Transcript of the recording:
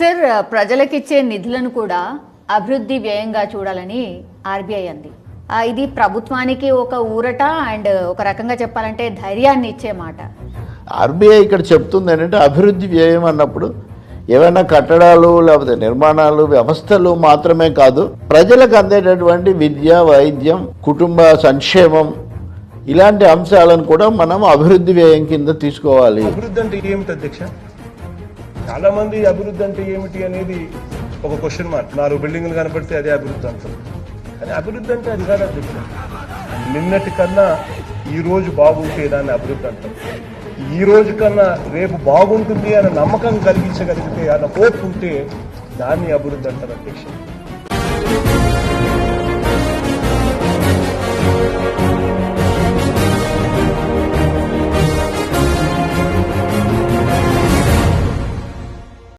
Sir ప్రజలకిచ్చే నిధులను కూడా అభివృద్ధి వ్యయంగా చూడాలని ఆర్బీఐ అంది. ఇది ప్రభుత్వానికి ఒక ఊరట అండ్ ఒక రకంగా చెప్పాలంటే ధైర్యాన్ని ఇచ్చే మాట. ఆర్బీఐ ఇక్కడ చెప్తుంది ఏంటంటే అభివృద్ధి వ్యయం అన్నప్పుడు ఏవైనా కట్టడాలు లేకపోతే నిర్మాణాలు వ్యవస్థలు మాత్రమే కాదు ప్రజలకు అందేటటువంటి విద్య వైద్యం కుటుంబ సంక్షేమం ఇలాంటి అంశాలను కూడా మనం అభివృద్ధి వ్యయం కింద తీసుకోవాలి. అభివృద్ధి అంటే ఏమిటి అధ్యక్ష? చాలా మంది అభివృద్ధి అంటే ఏమిటి అనేది ఒక క్వశ్చన్ మార్క్ నాలుగు బిల్డింగ్లు కనపడితే అదే అభివృద్ధి అంటారు. కానీ అభివృద్ధి అంటే అది కాదు అభివృద్ధి నిన్నటి కన్నా ఈ రోజు బాగుంటే దాన్ని అభివృద్ధి అంటారు. ఈ రోజు కన్నా రేపు బాగుంటుంది అనే నమ్మకం కలిగించగలిగితే అన్న హోప్ ఉంటే దాన్ని అభివృద్ధి అంటారు అధ్యక్ష.